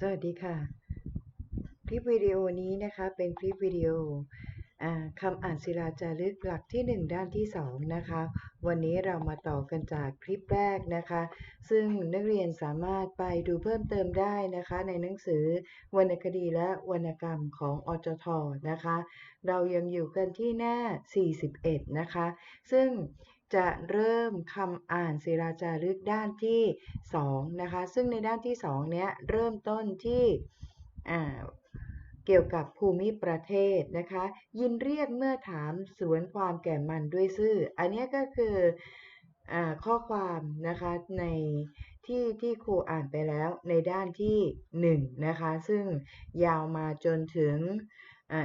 สวัสดีค่ะ คลิปวิดีโอนี้นะคะเป็นคลิปวิดีโออคำอ่านศิลาจารึกหลักที่ 1 ด้านที่ 2 นะคะ วันนี้เรามาต่อกันจากคลิปแรกนะคะ ซึ่งนักเรียนสามารถไปดูเพิ่มเติมได้นะคะ ในหนังสือวรรณคดีและวรรณกรรมของอจทนะคะ เรายังอยู่กันที่หน้า 41 นะคะ ซึ่ง จะเริ่มคำอ่านศิลาจารึกด้านที่2นะคะ ซึ่งในด้านที่2เนี้ยเริ่มต้นที่เกี่ยวกับภูมิประเทศนะคะ ยินเรียกเมื่อถามสวนความแก่มันด้วยซื่อ อันนี้ก็คืออข้อความนะคะใน ที่ที่ครูอ่านไปแล้วในด้านที่ 1 นะคะ ซึ่งยาวมาจนถึง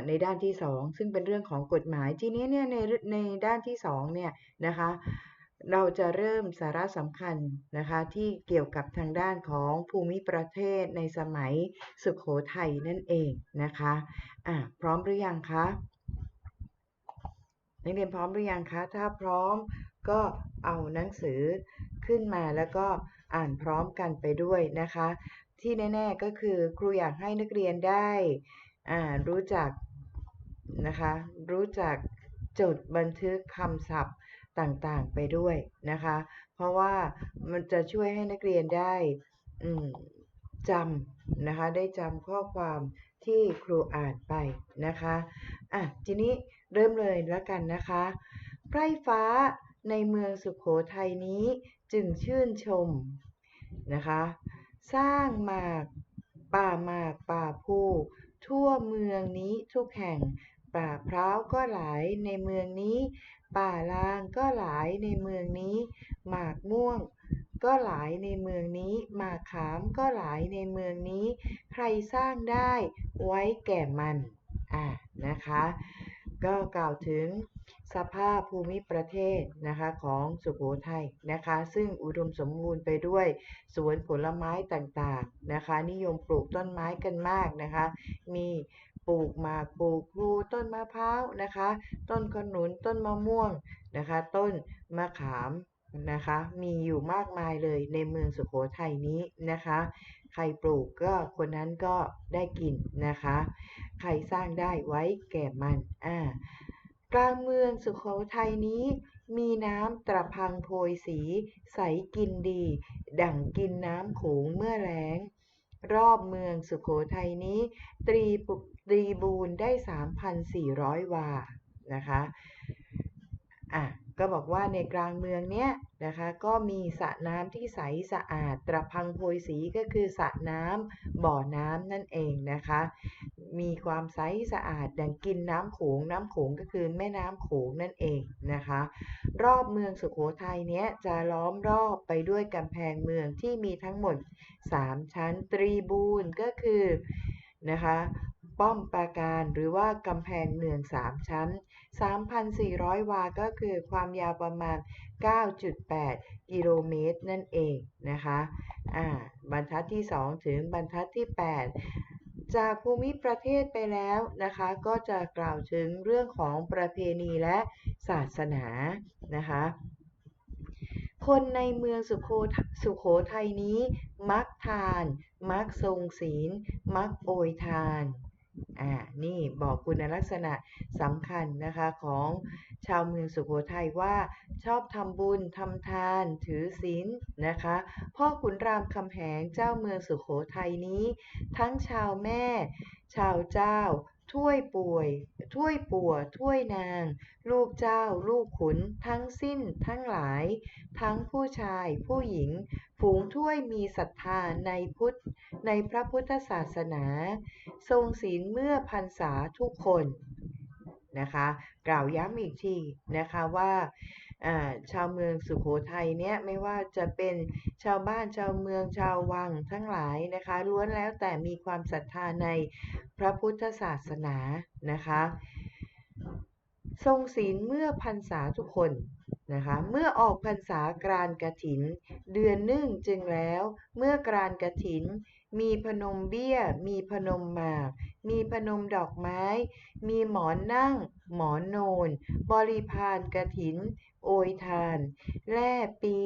ในด้านที่ 2 ซึ่งเป็นเรื่องของกฎหมายทีนี้เนี่ยในในด้านที่2เนี่ยนะคะเราจะเริ่มสาระสำคัญนะคะที่เกี่ยวกับทางด้านของภูมิประเทศในสมัยสุขโขทัยนั่นเองนะคะอะพร้อมหรือยังคะนักเรียนพร้อมหรือยังคะ ถ้าพร้อมก็เอาหนังสือขึ้นมาแล้วก็ อ่านพร้อมกันไปด้วยนะคะ ที่แน่ ๆก็คือครูอยากให้นักเรียนได้รู้จักนะคะ รู้จักจดบันทึกคำศัพท์ต่างๆไปด้วยนะคะ เพราะว่ามันจะช่วยให้นักเรียนได้จำนะคะ ได้จำข้อความที่ครูอ่านไปนะคะ อะ ทีนี้เริ่มเลยแล้วกันนะคะ ไพร่ฟ้า ในเมืองสุขโขทัยนี้จึงชื่นชมนะคะ สร้างหมากป่าหมากป่าภูทั่วเมืองนี้ทุกแห่ง ป่าพร้าวก็หลายในเมืองนี้ ป่าลางก็หลายในเมืองนี้ หมากม่วงก็หลายในเมืองนี้ หมากขามก็หลายในเมืองนี้ ใครสร้างได้ไว้แก่มัน อ่านะคะ ก็กล่าวถึงสภาพภูมิประเทศนะคะของสุโขทัยนะคะ ซึ่งอุดมสมบูรณ์ไปด้วยสวนผลไม้ต่างๆนะคะ นิยมปลูกต้นไม้กันมากนะคะ มีปลูกหมากปลูกพลูต้นมะพร้าวนะคะ ต้นขนุนต้นมะม่วงนะคะ ต้นมะขาม นะคะมีอยู่มากมายเลยในเมืองสุโขทัยนี้นะคะ ใครปลูกก็คนนั้นก็ได้กินนะคะ ใครสร้างได้ไว้แก่มันอ่ากลางเมืองสุโขทัยนี้ มีน้ำตระพังโพยสี ใสกินดี ดั่งกินน้ำโขงเมื่อแล้ง รอบเมืองสุโขทัยนี้ ตรีตรีบูนได้ 3,400 วานะคะอะ ก็บอกว่าในกลางเมืองเนี้ยนะคะก็มีสระน้ำที่ใสสะอาด ตระพังโพยสีก็คือสระน้ำบ่อน้ำนั่นเองนะคะ มีความใสสะอาดดังกินน้ำโขงน้ำโขงก็คือแม่น้ำโขงนั่นเองนะคะ รอบเมืองสุโขทัยเนี้ยจะล้อมรอบไปด้วยกำแพงเมืองที่มีทั้งหมด 3 ชั้นตรีบูนก็คือนะคะ ป้อมปราการหรือว่ากำแพงเมือง3ชั้น 3,400 วา ก็คือความยาวประมาณ 9.8 กิโลเมตรนั่นเองนะคะอ่าบรรทัดที่ 2 ถึงบรรทัดที่ 8 จากภูมิประเทศไปแล้วนะคะ ก็จะกล่าวถึงเรื่องของประเพณีและศาสนานะคะคนในเมืองสุโขสุโขทัยนี้ มักทาน มักทรงศีล มักโอยทาน อ่า นี่บอกคุณลักษณะสำคัญนะคะของชาวเมืองสุโขทัยว่าชอบทำบุญทำทานถือศีลนะคะ พ่อขุนรามคำแหงเจ้าเมืองสุโขทัยนี้ ทั้งชาวแม่ ชาวเจ้า ถ้วยป่วย ถ้วยปัวถ้วยนาง ลูกเจ้า ลูกขุน ทั้งสิ้น ทั้งหลาย ทั้งผู้ชาย ผู้หญิง ฝูงถ้วยมีศรัทธาในพุทธ ในพระพุทธศาสนา ทรงศีลเมื่อพรรษาทุกคนนะคะ กล่าวย้ำอีกทีนะคะว่า ชาวเมืองสุโขทัยเนี่ยไม่ว่าจะเป็นชาวบ้านชาวเมืองชาววังทั้งหลายนะคะล้วนแล้วแต่มีความศรัทธาในพระพุทธศาสนานะคะทรงศีลเมื่อพรรษาทุกคนนะคะเมื่อออกพรรษากรานกระถิน เดือนหนึ่งจึงแล้ว เมื่อกรานกระถิน มีพนมเบี้ย มีพนมหมาก มีพนมดอกไม้ มีหมอนนั่ง หมอนโนน บริพานกระถิน โอยทาน แล่ปี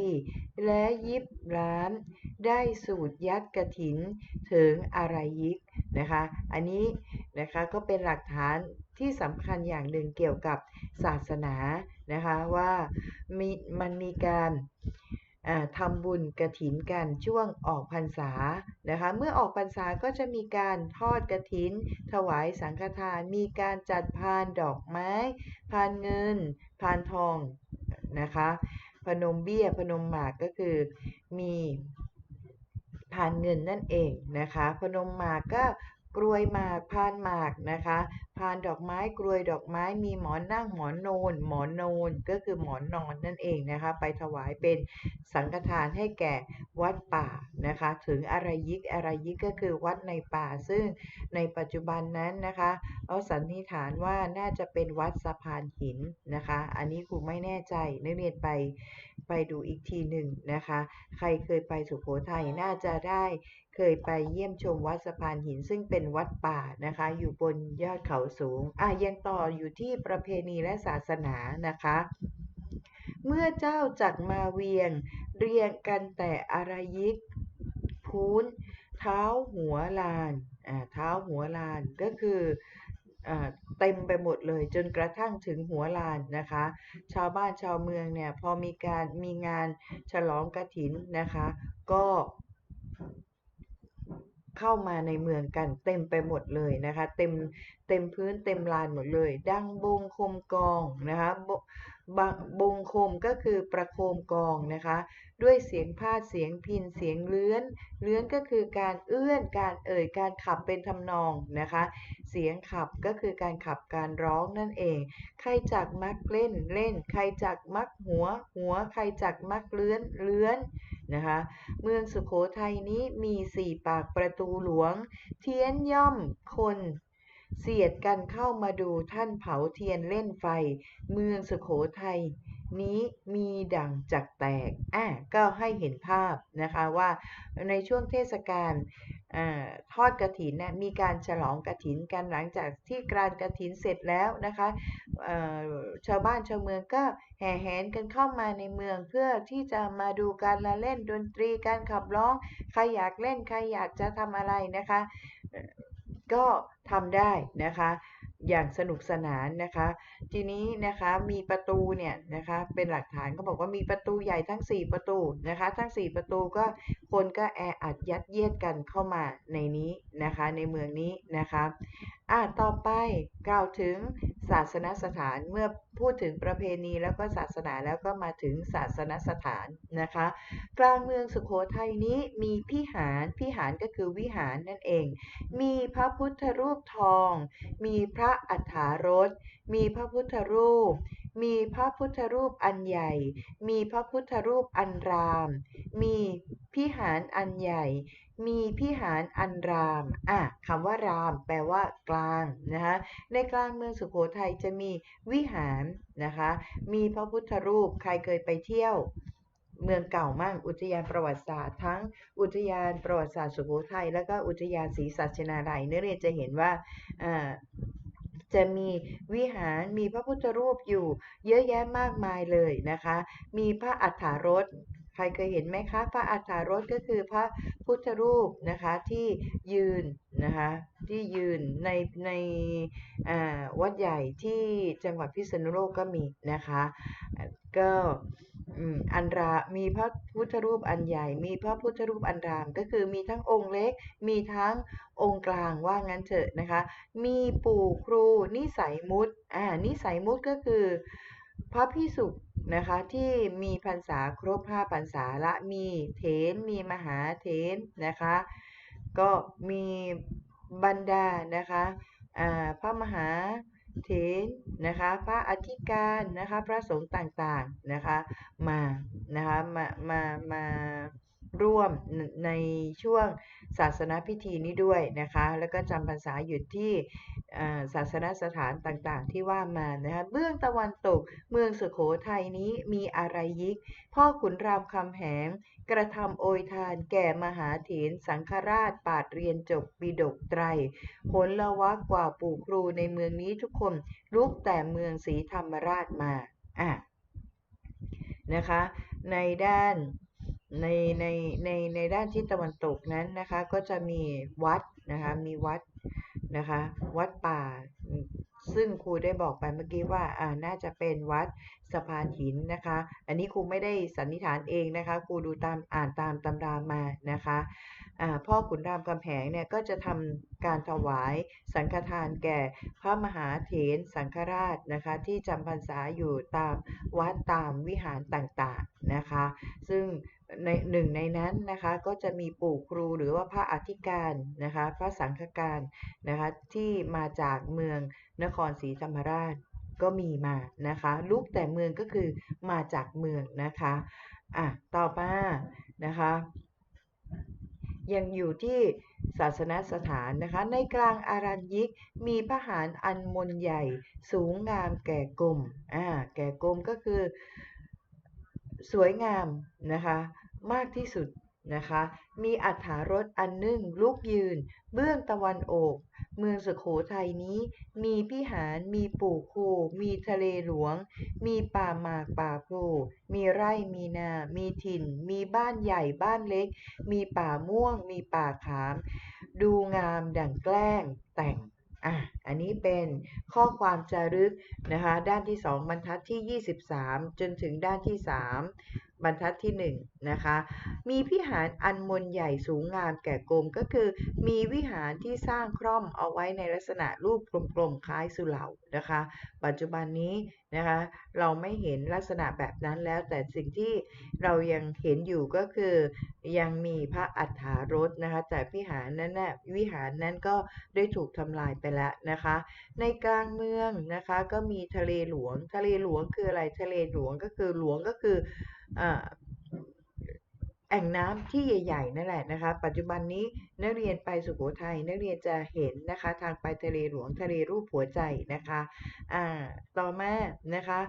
และยิบล้าน ได้สูตรยัดกระถินถึงอะไรยิกนะคะ อันนี้นะคะก็เป็นหลักฐานที่สำคัญอย่างหนึ่งเกี่ยวกับศาสนานะคะว่ามีมันมีการทำบุญกระถินกันช่วงออกพรรษานะคะเมื่อออกพรรษาก็จะมีการทอดกระถิน ถวายสังฆทาน มีการจัดพานดอกไม้ พานเงิน พานทอง นะคะ พนมเบี้ยพนมหมากก็คือมีผ่านเงินนั่นเองนะคะ พนมหมากก็ กรวยหมากพานหมากนะคะพานดอกไม้กรวยดอกไม้มีหมอนนั่งหมอนโนน หมอนโนนก็คือหมอนนอนนั่นเองนะคะ ไปถวายเป็นสังฆทานให้แก่วัดป่านะคะ ถึงอะไรยิกอะไรยิกก็คือวัดในป่า ซึ่งในปัจจุบันนั้นนะคะเอาสันนิษฐานว่าน่าจะเป็นวัดสะพานหินนะคะ อันนี้ครูไม่แน่ใจนักเรียนไปไปดูอีกทีหนึ่งนะคะ ใครเคยไปสุโขทัยน่าจะได้ เคยไปเยี่ยมชมวัดสะพานหินซึ่งเป็นวัดป่านะคะ อยู่บนยอดเขาสูง อะยังต่ออยู่ที่ประเพณีและศาสนานะคะ เมื่อเจ้าจักมาเวียง เรียงกันแต่อารยิกพูนเท้าหัวลานอ่าเท้าหัวลานก็คือเต็มไปหมดเลยจนกระทั่งถึงหัวลานนะคะ ชาวบ้านชาวเมืองเนี่ยพอมีการมีงานฉลองกระถินนะคะ ก็ เข้ามาในเมืองกันเต็มไปหมดเลยนะคะ เต็มเต็มพื้นเต็มลานหมดเลย ดังบงคมกองนะคะบงคมก็คือประโคมกองนะคะ ด้วยเสียงพาดเสียงพินเสียงเลื้อนเลื้อนก็คือการเอื้อนการเอ่ยการขับเป็นทำนองนะคะ เสียงขับก็คือการขับการร้องนั่นเอง ใครจักมักเล่นเล่น ใครจักมักหัวหัวใครจักมักเลื้อนเลื้อน นะคะ เมืองสุขโขทัยนี้มีสี่ปากประตูหลวง เทียนย่อมคนเสียดกันเข้ามาดูท่านเผาเทียนเล่นไฟ เมืองสุขโขทัยนี้มีดังจักแตกอะก็ให้เห็นภาพนะคะว่าในช่วงเทศกาล ทอดกระถินนะมีการฉลองกระถินกันหลังจากที่การกระถินเสร็จแล้วนะคะชาวบ้านชาวเมืองก็แห่แหนกันเข้ามาในเมืองเพื่อที่จะมาดูการละเล่นดนตรีการขับร้องใครอยากเล่นใครอยากจะทำอะไรนะคะ ก็ทำได้นะคะ อย่างสนุกสนานนะคะ ทีนี้นะคะมีประตูเนี่ยนะคะเป็นหลักฐานก็บอกว่ามีประตูใหญ่ทั้ง 4 ประตูนะคะ ทั้ง 4 ประตูก็คนก็แออัดยัดเยียดกันเข้ามาในนี้นะคะในเมืองนี้นะคะอะต่อไปกล่าวถึงศาสนสถานเมื่อพูดถึงประเพณีแล้วก็ศาสนาแล้วก็มาถึงศาสนสถานนะคะ กลางเมืองสุโขทัยนี้มีพิหารพิหารก็คือวิหารนั่นเอง มีพระพุทธรูปทอง มีพระอัฏฐารสมีพระพุทธรูป มีพระพุทธรูปอันใหญ่ มีพระพุทธรูปอันราม มีพิหารอันใหญ่ มีพิหารอันรามอะคำว่าราม แปลว่ากลางนะคะในกลางเมืองสุโขทัยจะมีวิหารนะคะ มีพระพุทธรูปใครเคยไปเที่ยวเมืองเก่ามั่งอุทยานประวัติศาสตร์ทั้งอุทยานประวัติศาสตร์สุโขทัยแล้วก็อุทยานศรีสัชนาลัยเนื้อเรียนจะเห็นว่า จะมีวิหารมีพระพุทธรูปอยู่ เยอะแยะมากมายเลยนะคะ มีพระอัฏฐารถใครเคยเห็นไหมคะ พระอัฏฐารถก็คือพระพุทธรูปนะคะที่ยืนนะคะที่ยืนในในวัดใหญ่ที่จังหวัดพิษณุโลกก็มีนะคะก็อันรามีพระพุทธรูปอันใหญ่ มีพระพุทธรูปอันรามก็คือมีทั้งองค์เล็ก มีทั้ง องค์กลางว่างั้นเถอะนะคะ มีปู่ครูนิสัยมุตอ่านิสัยมุตก็คือ พระพิสุนะคะที่มีพรรษาครบ5พรรษาละมีเถนมีมหาเถนนะคะ ก็มีบรรดานะคะพระมหาเถนนะคะพระอธิการนะคะพระสงฆ์ต่างๆนะคะมานะคะมามามาร่วมในช่วง ศาสนาพิธีนี้ด้วยนะคะ แล้วก็จำพรรษาอยู่ที่ศาสนสถานต่างๆ ที่ว่ามานะคะเบื้องตะวันตกเมืองสุโขทัยนี้มีอะไรยิก พ่อขุนรามคำแหง กระทำโอยทานแก่มหาเถรสังฆราชปาดเรียนจบปีดกไตรผลละวะกว่าปู่ครูในเมืองนี้ทุกคนลุกแต่เมืองศรีธรรมราชมาอะนะคะในด้าน ในในในในด้านทิศตะวันตกนั้นนะคะ ก็จะมีวัดนะคะ มีวัดนะคะ วัดป่า ซึ่งครูได้บอกไปเมื่อกี้ว่าอ่าน่าจะเป็นวัดสะพานหินนะคะ อันนี้ครูไม่ได้สันนิษฐานเองนะคะครูดูตามอ่านตามตำรามานะคะอ่าพ่อขุนรามคำแหงเนี่ยก็จะทำการถวายสังฆทานแก่พระมหาเถรสังฆราชนะคะที่จำพรรษาอยู่ตามวัดตามวิหารต่างๆนะคะ ซึ่ง ในหนึ่งในนั้นนะคะก็จะมีปู่ครูหรือว่าพระอธิการนะคะพระสังฆการนะคะที่มาจากเมืองนครศรีธรรมราชก็มีมานะคะลูกแต่เมืองก็คือมาจากเมืองนะคะอะต่อมานะคะยังอยู่ที่ศาสนสถานนะคะ ในกลางอารัญยิกมีพระหารอันมนใหญ่ สูงงามแก่กลมอ่าแก่กลมก็คือสวยงามนะคะ มากที่สุดนะคะ มีอัฐารถอันนึ่งลุกยืน เบื้องตะวันออก เมืองสุโขทัยนี้ มีพิหาร มีปู่คู มีทะเลหลวง มีป่าหมากป่าพลูมีไร่ มีนา มีถิ่น มีบ้านใหญ่บ้านเล็ก มีป่าม่วง มีป่าขาม ดูงามดั่งแกล้งแต่งอะ อันนี้เป็นข้อความจารึกนะคะ ด้านที่ 2 บรรทัดที่ 23 จนถึงด้านที่ 3 บรรทัดที่1นนะคะ มีพิหารอันมนใหญ่สูงงามแก่กลมก็คือ มีวิหารที่สร้างคร่อมเอาไว้ในลักษณะรูปกลมๆคล้ายสุเหร่านะคะ ปัจจุบันนี้นะคะเราไม่เห็นลักษณะแบบนั้นแล้ว แต่สิ่งที่เรายังเห็นอยู่ก็คือยังมีพระอัฏฐารถนะคะแต่วิหารนั้นนะวิหารนั้นก็ได้ถูกทำลายไปแล้วนะคะ ในกลางเมืองนะคะก็มีทะเลหลวงทะเลหลวงคืออะไรทะเลหลวงก็คือหลวงก็คือ แอ่งน้ำที่ใหญ่ๆนั่นแหละนะคะ ปัจจุบันนี้นักเรียนไปสุโขทัยนักเรียนจะเห็นนะคะ ทางไปทะเลหลวงทะเลรูปหัวใจนะคะอ่าต่อมานะคะ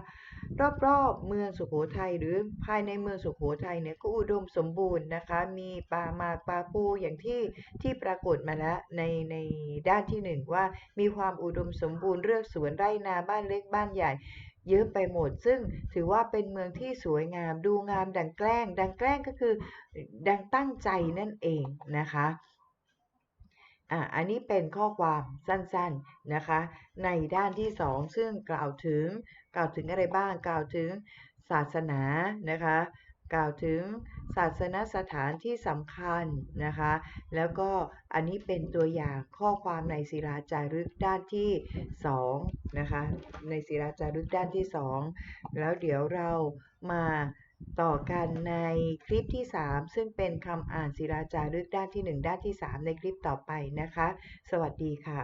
รอบๆเมืองสุโขทัยหรือภายในเมืองสุโขทัยเนี่ยก็อุดมสมบูรณ์นะคะ มีป่าหมากป่าปูอย่างที่ที่ปรากฏมาแล้วในในด้านที่หนึ่งว่ามีความอุดมสมบูรณ์เรือกสวนไร่นาบ้านเล็กบ้านใหญ่ เยอะไปหมด ซึ่งถือว่าเป็นเมืองที่สวยงาม ดูงามดังแกล้ง ดังแกล้งก็คือดังตั้งใจนั่นเองนะคะอะอันนี้เป็นข้อความสั้นๆนะคะ ในด้านที่ 2 ซึ่งกล่าวถึงกล่าวถึงอะไรบ้างกล่าวถึงศาสนานะคะ กล่าวถึง ศาสนสถานที่สำคัญนะคะ แล้วก็อันนี้เป็นตัวอย่างข้อความในศิลาจารึกด้านที่2นะคะ ในศิลาจารึกด้านที่ 2 แล้วเดี๋ยวเรามาต่อกันในคลิปที่ 3 ซึ่งเป็นคำอ่านศิลาจารึกด้านที่ 1 ด้านที่ 3 ในคลิปต่อไปนะคะ สวัสดีค่ะ